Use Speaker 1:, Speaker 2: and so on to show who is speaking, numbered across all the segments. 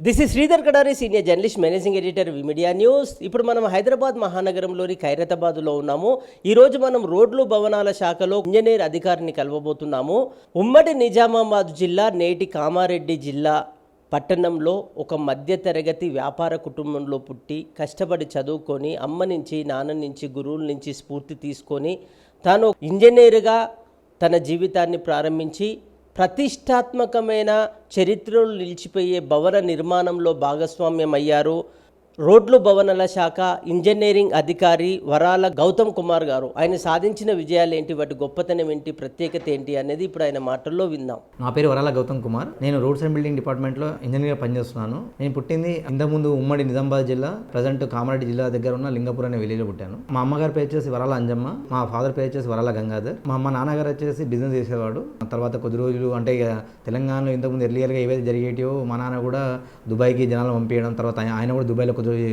Speaker 1: This is Sridhar Kadari senior journalist managing editor media news ఇప్పుడు మనం హైదరాబాద్ మహానగరంలోని ఖైరతాబాద్లో ఉన్నాము. ఈరోజు మనం రోడ్లు భవనాల శాఖలో ఇంజనీర్ అధికారిని కలవబోతున్నాము. ఉమ్మడి నిజామాబాద్ జిల్లా నేటి కామారెడ్డి జిల్లా పట్టణంలో ఒక మధ్యతరగతి వ్యాపార కుటుంబంలో పుట్టి కష్టపడి చదువుకొని అమ్మ నుంచి నాన్న నుంచి గురువుల నుంచి స్ఫూర్తి తీసుకొని తాను ఇంజనీర్గా తన జీవితాన్ని ప్రారంభించి ప్రతిష్టాత్మకమైన చరిత్రలు నిలిచిపోయే భవన నిర్మాణంలో భాగస్వామ్యం అయ్యారు రోడ్లు భవనాల శాఖ ఇంజనీరింగ్ అధికారి వరాల గౌతమ్ కుమార్ గారు. ఆయన సాధించిన విజయాలు ఏంటి? వాటి గొప్పతనం ఏంటి? ప్రత్యేకత ఏంటి? అనేది ఇప్పుడు ఆయన మాటల్లో విందాం.
Speaker 2: నా పేరు వరాల గౌతమ్ కుమార్. నేను రోడ్స్ అండ్ బిల్డింగ్ డిపార్ట్మెంట్లో ఇంజనీర్గా పనిచేస్తున్నాను. నేను పుట్టింది ఇంతకుముందు ఉమ్మడి నిజామాబాద్ జిల్లా ప్రజెంట్ కామారెడ్డి జిల్లా దగ్గర ఉన్న లింగపూర్ అనే విలేజ్లో పుట్టాను. మా అమ్మగారు పేరు వచ్చేసి వరాల అంజమ్మ మా ఫాదర్ పేరు వచ్చేసి వరాల గంగాధర్. మా అమ్మ నాన్నగారు వచ్చేసి బిజినెస్ చేసేవాడు. ఆ తర్వాత కొద్ది రోజులు అంటే ఇక తెలంగాణలో ఇంతకుముందు ఎర్లియర్గా ఏవైతే జరిగేటివో మా నాన్న కూడా దుబాయ్కి జనాలు పంపించడం తర్వాత ఆయన- ఆయన కూడా దుబాయ్లో కొద్ది రోజు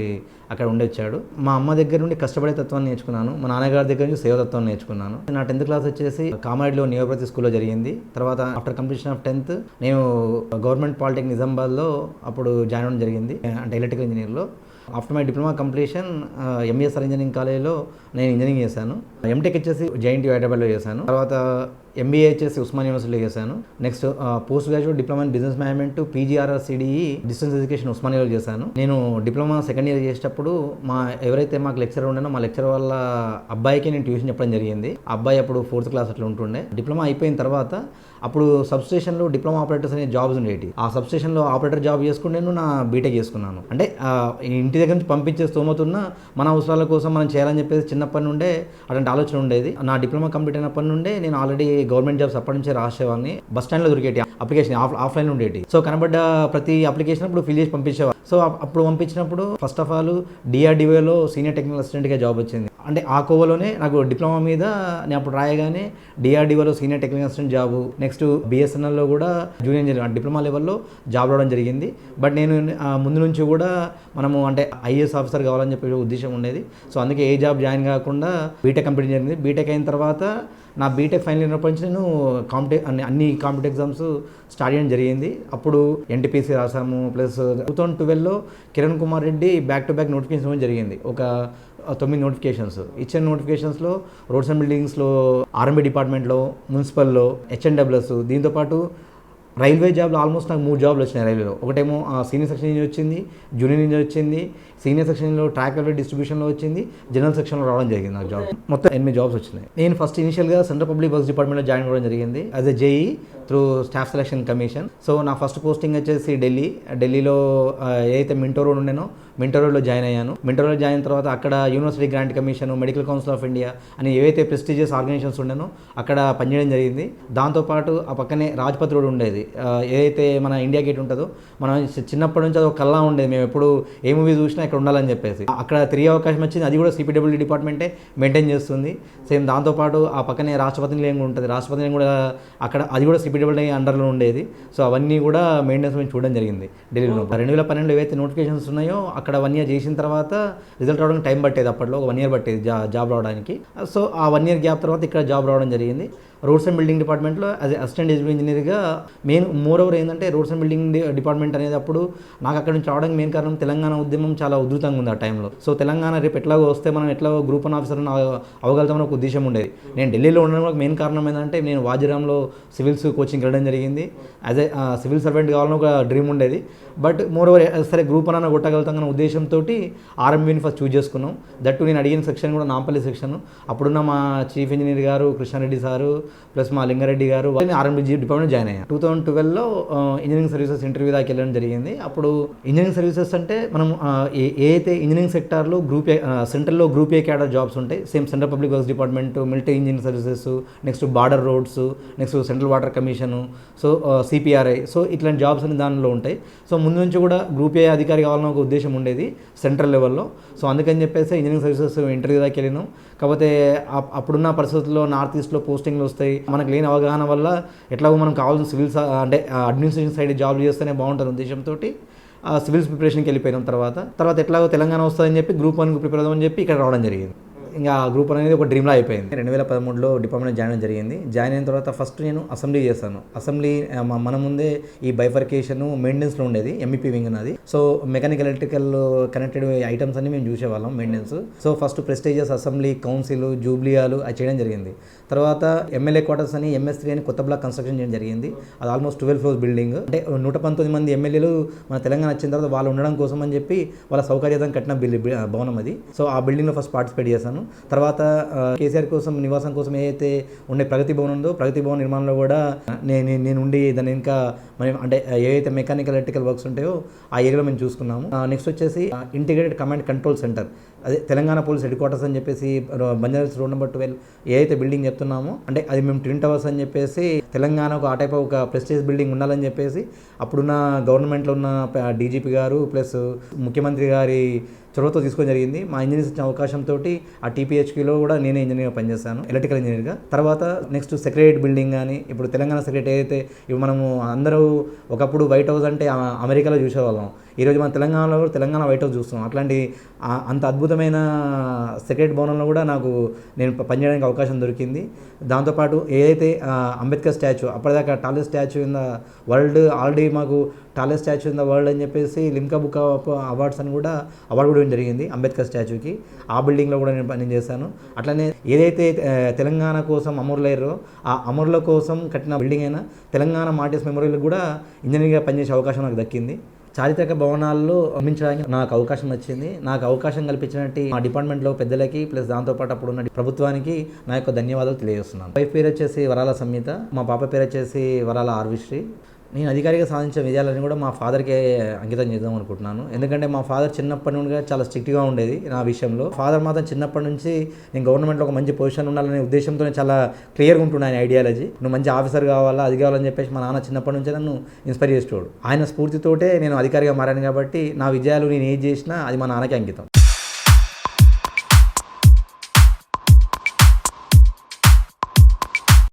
Speaker 2: అక్కడ ఉండొచ్చాడు మా అమ్మ దగ్గర నుండి కష్టపడే తత్వాన్ని నేర్చుకున్నాను. మా నాన్నగారి దగ్గర నుంచి సేవతత్వాన్ని నేర్చుకున్నాను. నా టెన్త్ క్లాస్ వచ్చేసి కామారెడ్డిలో నియోప్రతి స్కూల్లో జరిగింది. తర్వాత ఆఫ్టర్ కంప్లీషన్ ఆఫ్ టెన్త్ నేను గవర్నమెంట్ పాలిటెక్ నిజామాబాద్లో అప్పుడు జాయిన్ అవ్వడం జరిగింది. అంటే electrical ఇంజనీర్లో. After my diploma completion MBSR engineering కాలేజ్లో నేను ఇంజనీరింగ్ చేశాను. ఎంటెక్ వచ్చేసి జైంట్ హైదరాబాద్లో చేశాను. తర్వాత ఎంబీఏ చేసి ఉస్మాన్ యూనివర్సిటీలో చేశాను. Next post graduate diploma in business management PGRR CDE distance education ఉస్మానియాలో చేశాను. నేను డిప్లొమా సెకండ్ ఇయర్ చేసేటప్పుడు మా ఎవరైతే మాకు లెక్చర్ ఉండేనో మా లెక్చర్ వాళ్ళ అబ్బాయికి నేను ట్యూషన్ చెప్పడం జరిగింది. అబ్బాయి అప్పుడు ఫోర్త్ క్లాస్ అట్లా ఉంటుండే. డిప్లొమా అయిపోయిన తర్వాత అప్పుడు సబ్స్టేషన్లో డిప్లొమా ఆపరేటర్స్ అనే జాబ్స్ ఉండేవి ఆ సబ్స్టేషన్లో ఆపరేటర్ జాబ్ చేసుకుని నేను నా బీటెక్ చేసుకున్నాను. అంటే ఇంటి దగ్గర నుంచి పంపించే స్తోమతున్న మన అవసరాల కోసం మనం చేయాలని చెప్పేసి చిన్నప్పటి నుండే అటువంటి ఆలోచన ఉండేది. నా డిప్లొమా కంప్లీట్ అయినప్పటి నుండే నేను ఆల్రెడీ గవర్నమెంట్ జాబ్స్ అప్పటి నుంచే రాసేవాడిని. బస్ స్టాండ్లో దొరికేటి అప్లికేషన్ ఆఫ్ ఆఫ్లైన్ ఉండేటి. సో కనబడ్డ ప్రతి అప్లికేషన్ అప్పుడు ఫిల్ చేసి పంపించేవారు. సో అప్పుడు పంపించినప్పుడు ఫస్ట్ ఆఫ్ ఆల్ డిఆర్డిఓలో సీనియర్ టెక్నికల్ అసిస్టెంట్గా జాబ్ వచ్చింది. అంటే ఆ కోవలోనే నాకు డిప్లొమా మీద నేను అప్పుడు రాయగానే డిఆర్డిఓలో senior technical assistant job next బిఎస్ఎన్ఎల్లో కూడా జూనియర్ ఇంజనీర్ డిప్లొమా లెవెల్లో జాబ్ రావడం జరిగింది. బట్ నేను ముందు నుంచి కూడా మనము అంటే ఐఏఎస్ ఆఫీసర్ కావాలని చెప్పి ఉద్దేశం ఉండేది. సో అందుకే ఏ జాబ్ జాయిన్ కాకుండా బీటెక్ కంప్లీట్ జరిగింది. బీటెక్ అయిన తర్వాత నా బీటెక్ ఫైనల్ అయినప్పటి నుంచి నేను కాంపిటే అన్ని అన్ని కాంపిటేటివ్ ఎగ్జామ్స్ స్టార్ట్ చేయడం జరిగింది. అప్పుడు ఎన్టీపీసీ రాసాము. Plus two thousand ట్వెల్వ్లో Kiran Kumar Reddy back to back notification ఇవ్వడం జరిగింది. ఒక తొమ్మిది నోటిఫికేషన్స్ ఇచ్చిన నోటిఫికేషన్స్లో రోడ్స్ అండ్ బిల్డింగ్స్లో ఆర్ఎంబీ డిపార్ట్మెంట్లో మున్సిపల్లో హెచ్ఎన్డబ్ల్యూఎస్ దీంతోపాటు రైల్వే జాబ్లో ఆల్మోస్ట్ నాకు మూడు జాబ్లు వచ్చినాయి రైల్వేలో. ఒకటేమో సీనియర్ సెక్షన్ ఇంజనీర్ వచ్చింది జూనియర్ ఇంజనీర్ వచ్చింది సీనియర్ సెక్షన్లో ట్రాక్ రైల్వే డిస్ట్రిబ్యూషన్లో వచ్చింది జనరల్ సెక్షన్లో రావడం జరిగింది నాకు జాబ్. మొత్తం ఎనిమిది జాబ్స్ వచ్చినాయి. నేను ఫస్ట్ ఇనిషియల్గా సెంట్రల్ పబ్లిక్ వర్క్స్ డిపార్ట్మెంట్లో జాయిన్ అవ్వడం జరిగింది as a JE through staff selection commission. So నా ఫస్ట్ పోస్టింగ్ వచ్చేసి ఢిల్లీ ఢిల్లీలో ఏదైతే మింటో రోడ్ ఉండేనో మింటో రోడ్లో జాయిన్ అయ్యాను. మింటో రోడ్ జాయిన్ తర్వాత అక్కడ university grant commission medical council of India అని ఏవైతే ప్రెస్టీజియస్ ఆర్గనైజేషన్స్ ఉండేనో అక్కడ పనిచేయడం జరిగింది. దాంతోపాటు ఆ పక్కనే రాజ్పథ్ రోడ్ ఉండేది. ఏదైతే మన ఇండియా గేట్ ఉంటుందో మనం చిన్నప్పటి నుంచి అది ఒక కల్లా ఉండేది. మేము ఎప్పుడు ఏ మూవీ చూసినా ఇక్కడ ఉండాలని చెప్పేసి. అక్కడ తిరిగే అవకాశం వచ్చింది. అది కూడా సిపిడబ్ల్యూ డిపార్ట్మెంటే మెయింటైన్ చేస్తుంది. సేమ్ దాంతోపాటు ఆ పక్కనే రాష్ట్రపతి నిలయం కూడా ఉంటుంది. రాష్ట్రపతి నిలయం కూడా అక్కడ అది కూడా సిపిడబ్ల్యూ అండర్లో ఉండేది. సో అవన్నీ కూడా మెయింటెనెన్స్ మేము చూడడం జరిగింది ఢిల్లీలో. రెండు వేల పన్నెండులో ఏవైతే నోటిఫికేషన్స్ ఉన్నాయో అక్కడ వన్ ఇయర్ చేసిన తర్వాత రిజల్ట్ రావడానికి టైం పట్టేది అప్పట్లో. ఒక వన్ ఇయర్ పట్టేది జా జాబ్ రావడానికి. సో ఆ వన్ ఇయర్ గ్యాప్ తర్వాత ఇక్కడ జాబ్ రావడం జరిగింది. రోడ్స్ అండ్ బిల్డింగ్ డిపార్ట్మెంట్లో యాజ్ అసిస్టెంట్ ఎగ్జిక్యూటివ్ ఇంజనీర్గా మెయిన్ మోర్ ఓవర్ ఏంటంటే రోడ్స్ అండ్ బిల్డింగ్ డిపార్ట్మెంట్ అనేది అప్పుడు నాకు అక్కడ నుంచి రావడానికి మెయిన్ కారణం తెలంగాణ ఉద్యమం చాలా ఉధృతంగా ఉంది ఆ టైంలో సో తెలంగాణ రేపు ఎట్లా వస్తే మనం ఎట్లా గ్రూప్ అండ్ ఆఫీసర్ అవగలుగుతామని ఒక ఉద్దేశం ఉండేది. నేను ఢిల్లీలో ఉండడానికి మెయిన్ కారణం ఏంటంటే నేను వాజిరామ్లో సివిల్స్ కోచింగ్ వెళ్ళడం జరిగింది. యాజ్ ఏ సివిల్ సర్వెంట్ కావాలని ఒక డ్రీమ్ ఉండేది. బట్ మోర్ ఓవర్ సరే గ్రూప్ అన్న కొట్టగలుగుతాం అన్న ఉద్దేశంతో ఆర్ఎంబీని ఫస్ట్ చూజ్ చేసుకున్నాం. దట్టు నేను అడిగిన సెక్షన్ కూడా నాంపల్లి సెక్షన్ అప్పుడున్న మా చీఫ్ ఇంజనీర్ గారు కృష్ణారెడ్డి సారు ప్లస్ మా లింగారెడ్డి గారు ఆర్ఎంబీజీ డిపార్ట్మెంట్ జాయిన్ అయ్యాను టూ థౌసండ్ ట్వెల్వ్లో ఇంజనీరింగ్ సర్వీసెస్ ఇంటర్వ్యూ దాకా వెళ్ళడం జరిగింది. అప్పుడు ఇంజనీరింగ్ సర్వీసెస్ అంటే మనం ఏ అయితే ఇంజనీరింగ్ సెక్టార్లో గ్రూప్ ఏ సెంట్రల్లో గ్రూప్ ఏ క్యాడర్ జాబ్స్ ఉంటాయి same central public works department military engineering services next border roads next central water commission so CPRI so ఇట్లాంటి జాబ్స్ అన్ని దానిలో ఉంటాయి. సో ముందు నుంచి కూడా గ్రూప్ ఏ అధికారి కావాలని ఒక ఉద్దేశం ఉండేది సెంట్రల్ లెవెల్లో. సో అందుకని చెప్పేసి ఇంజనీరింగ్ సర్వీసెస్ ఇంటర్వ్యూ దాకా వెళ్ళాను. కాకపోతే అప్పుడున్న పరిస్థితుల్లో నార్త్ ఈస్ట్లో పోస్టింగ్లు వస్తాయి. మనకు లేని అవగాహన వల్ల ఎట్లాగో మనం కావాల్సిన సివిల్స్ అంటే అడ్మినిస్ట్రేషన్ సైడ్ జాబ్ చేస్తేనే బాగుంటుంది ఉద్దేశంతో సివిల్స్ ప్రిపరేషన్కి వెళ్ళిపోయినాం తర్వాత తర్వాత ఎట్లాగో తెలంగాణ వస్తుందని చెప్పి గ్రూప్ వన్కి ప్రిపేర్ అవుదామని చెప్పి ఇక్కడ రావడం జరిగింది. ఇంకా ఆ గ్రూప్ అనేది ఒక డ్రీమ్లా అయిపోయింది. రెండు వేల పదమూడులో డిపార్ట్మెంట్ జాయిన్ జరిగింది. జాయిన్ అయిన తర్వాత ఫస్ట్ నేను అసెంబ్లీ చేశాను. అసెంబ్లీ మన ముందే ఈ బైఫర్కేషన్ మెయింటెనెన్స్లో ఉండేది ఎంఈపీ వింగ్ ఉన్నది so mechanical electrical connected items అన్ని మేము చూసేవాళ్ళం maintenance. So first prestigious assembly council జూబ్లియాలు అది చేయడం జరిగింది. తర్వాత ఎమ్మెల్యే క్వార్టర్స్ అని ఎంఎస్ త్రీ అని కొత్త బ్లాక్ కన్స్ట్రక్షన్ చేయడం జరిగింది. అది ఆల్మోస్ట్ ట్వెల్వ్ ఫ్లోర్స్ బిల్డింగ్. అంటే నూట పంతొమ్మిది మంది ఎమ్మెల్యేలు మన తెలంగాణ వచ్చిన తర్వాత వాళ్ళు ఉండడం కోసం అని చెప్పి వాళ్ళ సౌకర్యతం కట్టిన బిల్డింగ్ భవనం అది. సో ఆ బిల్డింగ్లో ఫస్ట్ పార్టిసిపేట్ చేశాను. తర్వాత కేసీఆర్ కోసం నివాసం కోసం ఏదైతే ఉండే ప్రగతి భవన్ ఉందో ప్రగతి భవన్ నిర్మాణంలో కూడా నేను నేను ఉండి దాని ఇంకా మరి అంటే ఏవైతే మెకానికల్ ఎలక్ట్రికల్ వర్క్స్ ఉంటాయో ఆ ఏరియాలో మేము చూసుకున్నాము. నెక్స్ట్ వచ్చేసి ఇంటిగ్రేటెడ్ కమాండ్ కంట్రోల్ సెంటర్ అదే తెలంగాణ పోలీస్ హెడ్ క్వార్టర్స్ అని చెప్పేసి బంజారాస్ రోడ్ నెంబర్ ట్వెల్వ్ ఏదైతే బిల్డింగ్ చెప్తున్నామో అంటే అది మేము ట్విన్ టవర్స్ అని చెప్పేసి తెలంగాణకు ఆ టైప్ ఒక ప్రెస్టేజ్ బిల్డింగ్ ఉండాలని చెప్పేసి అప్పుడున్న గవర్నమెంట్లో ఉన్న డీజీపీ గారు ప్లస్ ముఖ్యమంత్రి గారి చొరవతో తీసుకోవడం జరిగింది. మా ఇంజనీర్స్ ఇచ్చిన అవకాశంతో ఆ టీపీహెచ్క్యూలో కూడా నేనే ఇంజనీర్గా పనిచేశాను. ఎలక్ట్రికల్ ఇంజనీర్గా. తర్వాత నెక్స్ట్ సెక్రటరేట్ బిల్డింగ్ కానీ ఇప్పుడు తెలంగాణ సెక్రటరీ అయితే ఇప్పుడు మనము అందరూ ఒకప్పుడు వైట్ హౌస్ అంటే అమెరికాలో చూసేవాళ్ళం. ఈరోజు మన తెలంగాణలో కూడా తెలంగాణ వైట్ హౌస్ చూస్తున్నాం. అట్లాంటి అంత అద్భుతమైన సెక్రటరీ భవనంలో కూడా నాకు నేను పనిచేయడానికి అవకాశం దొరికింది. దాంతోపాటు ఏదైతే అంబేద్కర్ స్టాచ్యూ అప్పటిదాకా tallest statue in the world already మాకు tallest statue in the world అని చెప్పేసి లింకా బుక్ అవార్డ్స్ అని కూడా అవార్డు కూడా జరిగింది అంబేద్కర్ స్టాచ్యూకి. ఆ బిల్డింగ్లో కూడా నేను పని చేశాను. అట్లనే ఏదైతే తెలంగాణ కోసం అమరులయ్యారో ఆ అమరుల కోసం కట్టిన బిల్డింగ్ అయినా తెలంగాణ మార్టిస్ మెమోరియల్ కూడా ఇంజనీర్గా పనిచేసే అవకాశం నాకు దక్కింది. చారిత్రక భవనాల్లో నిర్మించడానికి నాకు అవకాశం వచ్చింది నాకు అవకాశం కల్పించినట్టు మా డిపార్ట్మెంట్లో పెద్దలకి ప్లస్ దాంతోపాటు అప్పుడు ఉన్న ప్రభుత్వానికి నా యొక్క ధన్యవాదాలు తెలియజేస్తున్నాను. వైఫ్ పేరు వచ్చేసి వరాల సంహిత మా పాప పేరు వచ్చేసి వరాల ఆర్విశ్రీ నేను అధికారిగా సాధించిన విజయాలని కూడా మా ఫాదర్కే అంకితం చేద్దాం అనుకుంటున్నాను. ఎందుకంటే మా ఫాదర్ చిన్నప్పటి నుండి చాలా స్ట్రిక్ట్గా ఉండేది నా విషయంలో. ఫాదర్ మాత్రం చిన్నప్పటి నుంచి నేను గవర్నమెంట్లో ఒక మంచి పొజిషన్ ఉండాలనే ఉద్దేశంతో చాలా క్లియర్గా ఉంటుండే ఆయన ఐడియాలజీ. నువ్వు మంచి ఆఫీసర్ కావాలా అది కావాలని చెప్పేసి మా నాన్న చిన్నప్పటి నుంచే నన్ను ఇన్స్పైర్ చేసేవాడు. ఆయన స్ఫూర్తితోటే నేను అధికారిగా మారాను కాబట్టి నా విజయాలు నేను ఏది చేసినా అది మా నాన్నకే అంకితం.